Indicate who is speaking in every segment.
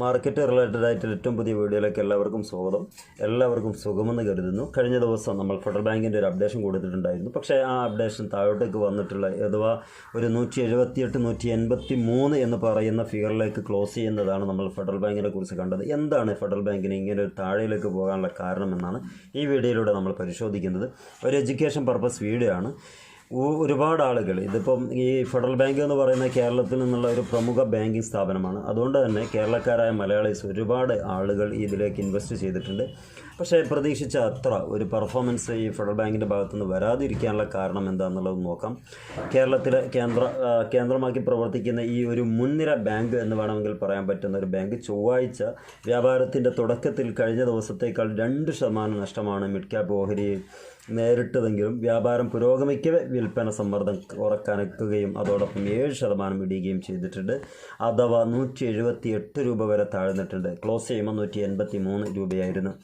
Speaker 1: Market related ആയിട്ട് ഏറ്റവും പുതിയ വീഡിയോയിലേക്ക് എല്ലാവർക്കും സ്വാഗതം. എല്ലാവർക്കും സുഖമെന്ന് കരുതുന്നു. കഴിഞ്ഞ ദിവസം നമ്മൾ ഫെഡറൽ ബാങ്കിന്റെ ഒരു അപ്ഡേഷൻ കൊടുത്തിട്ടുണ്ടായിരുന്നു. പക്ഷേ ആ അപ്ഡേഷൻ താഴോട്ടേക്ക് വന്നിട്ടുള്ള അഥവാ ഒരു നൂറ്റി എഴുപത്തിയെട്ട് നൂറ്റി എൺപത്തി മൂന്ന് എന്ന് പറയുന്ന ഫിഗറിലേക്ക് ക്ലോസ് ചെയ്യുന്നതാണ് നമ്മൾ ഫെഡറൽ ബാങ്കിനെ കുറിച്ച് കണ്ടത്. എന്താണ് ഫെഡറൽ ബാങ്കിന് ഇങ്ങനെ ഒരു താഴേക്ക് പോകാനുള്ള കാരണമെന്നാണ് ഈ വീഡിയോയിലൂടെ നമ്മൾ പരിശോധിക്കുന്നത്. ഒരു എഡ്യൂക്കേഷൻ പർപ്പസ് വീഡിയോ ആണ്. ഒരുപാട് ആളുകൾ. ഇതിപ്പം ഈ ഫെഡറൽ ബാങ്ക് എന്ന് പറയുന്ന കേരളത്തിൽ നിന്നുള്ള ഒരു പ്രമുഖ ബാങ്കിങ് സ്ഥാപനമാണ്. അതുകൊണ്ട് തന്നെ കേരളക്കാരായ മലയാളീസ് ഒരുപാട് ആളുകൾ ഇതിലേക്ക് ഇൻവെസ്റ്റ് ചെയ്തിട്ടുണ്ട്. പക്ഷേ പ്രതീക്ഷിച്ച അത്ര ഒരു പെർഫോമൻസ് ഈ ഫെഡറൽ ബാങ്കിന്റെ ഭാഗത്തുനിന്ന് വരാതിരിക്കാനുള്ള കാരണം എന്താണെന്നുള്ളത് നോക്കാം. കേരളത്തിലെ കേന്ദ്ര കേന്ദ്രമാക്കി പ്രവർത്തിക്കുന്ന ഈ ഒരു മുൻനിര ബാങ്ക് എന്ന് വേണമെങ്കിൽ പറയാൻ പറ്റുന്ന ഒരു ബാങ്ക് ചൊവ്വാഴ്ച വ്യാപാരത്തിന്റെ തുടക്കത്തിൽ കഴിഞ്ഞ ദിവസത്തേക്കാൾ രണ്ട് ശതമാനം നഷ്ടമാണ് മിഡ് ക്യാപ് ഓഹരി നേരിട്ടതെങ്കിലും വ്യാപാരം പുരോഗമിക്കവെ വിൽപ്പന സമ്മർദ്ദം കുറക്കാനൊക്കുകയും അതോടൊപ്പം ഏഴ് ശതമാനം ഇടിയുകയും ചെയ്തിട്ടുണ്ട്. അഥവാ നൂറ്റി എഴുപത്തി എട്ട് രൂപ വരെ താഴ്ന്നിട്ടുണ്ട്. ക്ലോസ് ചെയ്യുമ്പോൾ നൂറ്റി എൺപത്തി മൂന്ന് രൂപയായിരുന്നു.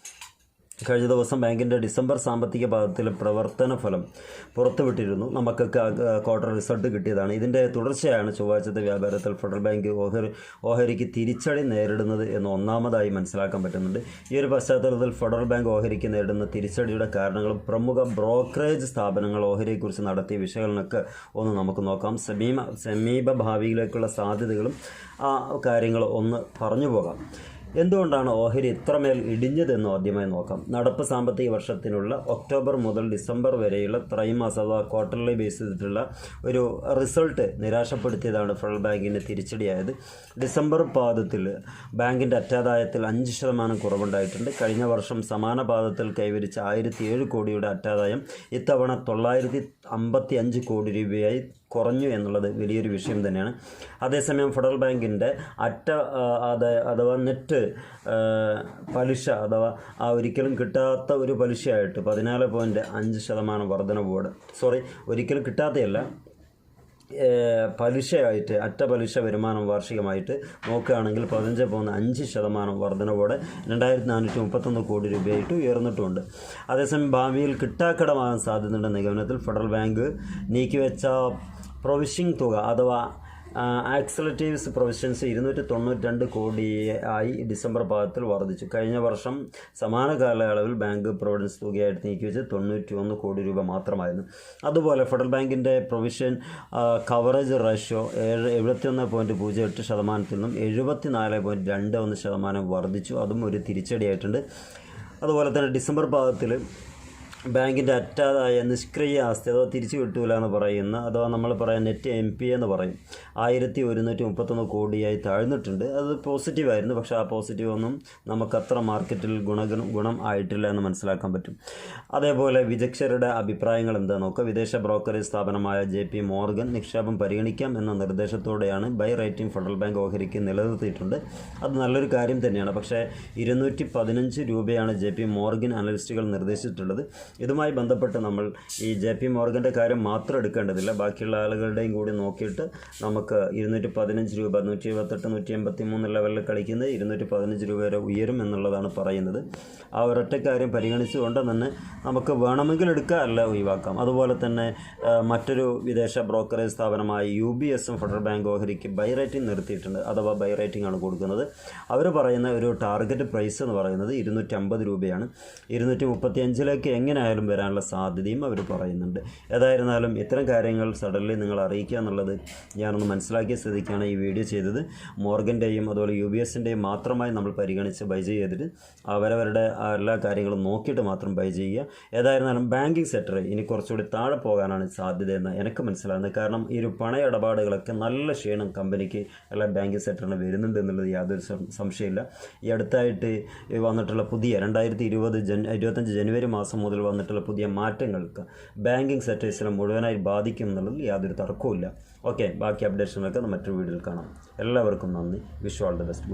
Speaker 1: കഴിഞ്ഞ ദിവസം ബാങ്കിന്റെ ഡിസംബർ സാമ്പത്തിക പാദത്തിലെ പ്രവർത്തന ഫലം പുറത്തുവിട്ടിരുന്നു. നമുക്കൊക്കെ ക്വാർട്ടർ റിസൾട്ട് കിട്ടിയതാണ്. ഇതിന്റെ തുടർച്ചയാണ് ചൊവ്വാഴ്ചത്തെ വ്യാപാരത്തിൽ ഫെഡറൽ ബാങ്ക് ഓഹരി ഓഹരിക്ക് തിരിച്ചടി നേരിടുന്നത് എന്ന് ഒന്നാമതായി മനസ്സിലാക്കാൻ പറ്റുന്നുണ്ട്. ഈ ഒരു പശ്ചാത്തലത്തിൽ ഫെഡറൽ ബാങ്ക് ഓഹരിക്ക് നേരിടുന്ന തിരിച്ചടിയുടെ കാരണങ്ങളും പ്രമുഖ ബ്രോക്കറേജ് സ്ഥാപനങ്ങൾ ഓഹരിയെക്കുറിച്ച് നടത്തിയ വിശകലനമൊക്കെ ഒന്ന് നമുക്ക് നോക്കാം. സമീപ സമീപ ഭാവിയിലേക്കുള്ള സാധ്യതകളും ആ കാര്യങ്ങൾ ഒന്ന് പറഞ്ഞു പോകാം. എന്തുകൊണ്ടാണ് ഓഹരി ഇത്രമേൽ ഇടിഞ്ഞതെന്ന് ആദ്യമായി നോക്കാം. നടപ്പ് സാമ്പത്തിക വർഷത്തിനുള്ള ഒക്ടോബർ മുതൽ ഡിസംബർ വരെയുള്ള ത്രൈമാസ അഥവാ ക്വാർട്ടർലി ബേസ് ചെയ്തിട്ടുള്ള ഒരു റിസൾട്ട് നിരാശപ്പെടുത്തിയതാണ് ഫെഡറൽ ബാങ്കിന്റെ തിരിച്ചടിയായത്. ഡിസംബർ പാദത്തിൽ ബാങ്കിന്റെ അറ്റാദായത്തിൽ അഞ്ച് ശതമാനം കുറവുണ്ടായിട്ടുണ്ട്. കഴിഞ്ഞ വർഷം സമാന പാദത്തിൽ കൈവരിച്ച ആയിരത്തി ഏഴ് കോടിയുടെ അറ്റാദായം ഇത്തവണ തൊള്ളായിരത്തി അമ്പത്തി അഞ്ച് കോടി രൂപയായി കുറഞ്ഞു എന്നുള്ളത് വലിയൊരു വിഷയം തന്നെയാണ്. അതേസമയം ഫെഡറൽ ബാങ്കിന്റെ അറ്റ അഥവാ നെറ്റ് പലിശ അഥവാ ആ ഒരിക്കലും കിട്ടാത്ത ഒരു പലിശയായിട്ട് പതിനാല് പോയിന്റ് അഞ്ച് ശതമാനം വർധനവോടെ സോറി ഒരിക്കലും കിട്ടാത്തയല്ല പലിശയായിട്ട് അറ്റ പലിശ വരുമാനം വാർഷികമായിട്ട് നോക്കുകയാണെങ്കിൽ പതിനഞ്ച് പോകുന്ന അഞ്ച് ശതമാനം വർധനവോടെ രണ്ടായിരത്തി നാനൂറ്റി മുപ്പത്തൊന്ന് കോടി രൂപയായിട്ട് ഉയർന്നിട്ടുണ്ട്. അതേസമയം ഭാവിയിൽ കിട്ടാക്കടമാകാൻ സാധ്യതയുണ്ട് നിഗമനത്തിൽ ഫെഡറൽ ബാങ്ക് നീക്കിവെച്ച പ്രൊവിഷിംഗ് തുക അഥവാ ആക്സലറ്റീവ്സ് പ്രൊവിഷൻസ് ഇരുന്നൂറ്റി തൊണ്ണൂറ്റി രണ്ട് കോടി ആയി ഡിസംബർ പാദത്തിൽ വർദ്ധിച്ചു. കഴിഞ്ഞ വർഷം സമാന കാലയളവിൽ ബാങ്ക് പ്രൊവിഡൻസ് തുകയായിട്ട് നീക്കിവെച്ച് തൊണ്ണൂറ്റി ഒന്ന് കോടി രൂപ മാത്രമായിരുന്നു. അതുപോലെ ഫെഡറൽ ബാങ്കിന്റെ പ്രൊവിഷൻ കവറേജ് റേഷ്യോ ഏഴ് എഴുപത്തിയൊന്ന് പോയിന്റ് പൂജ്യം എട്ട് ശതമാനത്തിൽ നിന്നും എഴുപത്തി നാല് പോയിന്റ് രണ്ട് ഒന്ന് ശതമാനം വർദ്ധിച്ചു. അതും ഒരു തിരിച്ചടിയായിട്ടുണ്ട്. അതുപോലെ തന്നെ ഡിസംബർ പാദത്തിൽ ബാങ്കിന്റെ അറ്റാതായ നിഷ്ക്രിയ ആസ്തി അഥവാ തിരിച്ചു കിട്ടൂല എന്ന് പറയുന്ന അഥവാ നമ്മൾ പറയാം നെറ്റ് എം പി എന്ന് പറയും. ആയിരത്തി ഒരുന്നൂറ്റി മുപ്പത്തൊന്ന് കോടിയായി താഴ്ന്നിട്ടുണ്ട്. അത് പോസിറ്റീവായിരുന്നു പക്ഷേ ആ പോസിറ്റീവ് ഒന്നും നമുക്കത്ര മാർക്കറ്റിൽ ഗുണഗുണം ഗുണം ആയിട്ടില്ല എന്ന് മനസ്സിലാക്കാൻ പറ്റും. അതേപോലെ വിദഗ്ധരുടെ അഭിപ്രായങ്ങൾ എന്താ? നോക്കുക വിദേശ ബ്രോക്കറേജ് സ്ഥാപനമായ ജെ പി മോർഗൻ നിക്ഷേപം പരിഗണിക്കാം എന്ന നിർദ്ദേശത്തോടെയാണ് ബൈ റേറ്റിംഗ് ഫെഡറൽ ബാങ്ക് ഓഹരിക്ക് നിലനിർത്തിയിട്ടുണ്ട്. അത് നല്ലൊരു കാര്യം തന്നെയാണ്. പക്ഷേ ഇരുന്നൂറ്റി പതിനഞ്ച് രൂപയാണ് ജെ പി മോർഗൻ അനലിസ്റ്റുകൾ നിർദ്ദേശിച്ചിട്ടുള്ളത്. ഇതുമായി ബന്ധപ്പെട്ട് നമ്മൾ ഈ ജെ പി മോർഗന്റെ കാര്യം മാത്രം എടുക്കേണ്ടതില്ല. ബാക്കിയുള്ള ആളുകളുടെയും കൂടി നോക്കിയിട്ട് നമുക്ക് ഇരുന്നൂറ്റി പതിനഞ്ച് രൂപ നൂറ്റി എഴുപത്തെട്ട് നൂറ്റി എൺപത്തി മൂന്ന് ലെവലിൽ കളിക്കുന്നത് ഇരുന്നൂറ്റി പതിനഞ്ച് രൂപ വരെ ഉയരും എന്നുള്ളതാണ് പറയുന്നത്. ആ ഒരൊറ്റ കാര്യം പരിഗണിച്ചുകൊണ്ട് തന്നെ നമുക്ക് വേണമെങ്കിൽ എടുക്കുക അല്ല ഒഴിവാക്കാം. അതുപോലെ തന്നെ മറ്റൊരു വിദേശ ബ്രോക്കറേജ് സ്ഥാപനമായ യു ബി എസും ഫെഡറൽ ബാങ്ക് ഓഹരിക്ക് ബൈ റേറ്റിംഗ് നിർത്തിയിട്ടുണ്ട്. അഥവാ ബൈ റേറ്റിംഗ് ആണ് കൊടുക്കുന്നത്. അവർ പറയുന്ന ഒരു ടാർഗറ്റ് പ്രൈസ് എന്ന് പറയുന്നത് ഇരുന്നൂറ്റി രൂപയാണ്. ഇരുന്നൂറ്റി മുപ്പത്തി അഞ്ചിലേക്ക് എങ്ങനെയായാലും വരാനുള്ള സാധ്യതയും അവർ പറയുന്നുണ്ട്. ഏതായിരുന്നാലും ഇത്തരം കാര്യങ്ങൾ സഡൻലി നിങ്ങൾ അറിയിക്കുക എന്നുള്ളത് ഞാനൊന്ന് മനസ്സിലാക്കിയ സ്ഥിതിക്കാണ് ഈ വീഡിയോ ചെയ്തത്. മോർഗന്റെയും അതുപോലെ യു ബി എസിന്റെയും മാത്രമായി നമ്മൾ പരിഗണിച്ച് ബൈ ചെയ്തിട്ട് അവരവരുടെ എല്ലാ കാര്യങ്ങളും നോക്കിയിട്ട് മാത്രം ബൈ ചെയ്യുക. ഏതായിരുന്നാലും ബാങ്കിങ് സെക്ടർ ഇനി കുറച്ചുകൂടി താഴെ പോകാനാണ് സാധ്യതയെന്ന് എനിക്ക് മനസ്സിലാകുന്നത്. കാരണം ഈ ഒരു പണ ഇടപാടുകളൊക്കെ നല്ല ക്ഷീണം കമ്പനിക്ക് അല്ല ബാങ്കിങ് സെക്ടറിന് വരുന്നുണ്ട് എന്നുള്ളത് യാതൊരു സംശയമില്ല. ഈ അടുത്തായിട്ട് വന്നിട്ടുള്ള പുതിയ രണ്ടായിരത്തി ഇരുപത് ജൻ ഇരുപത്തഞ്ച് ജനുവരി മാസം മുതൽ വന്നിട്ടുള്ള പുതിയ മാറ്റങ്ങൾക്ക് ബാങ്കിങ് സെക്ടേഴ്സിനെ മുഴുവനായി ബാധിക്കും എന്നുള്ളതിൽ യാതൊരു തർക്കവും ഇല്ല ഓക്കെ ബാക്കി അപ്ഡേഷനൊക്കെ മറ്റൊരു വീഡിയോയിൽ കാണാം. എല്ലാവർക്കും നന്ദി. Wish the best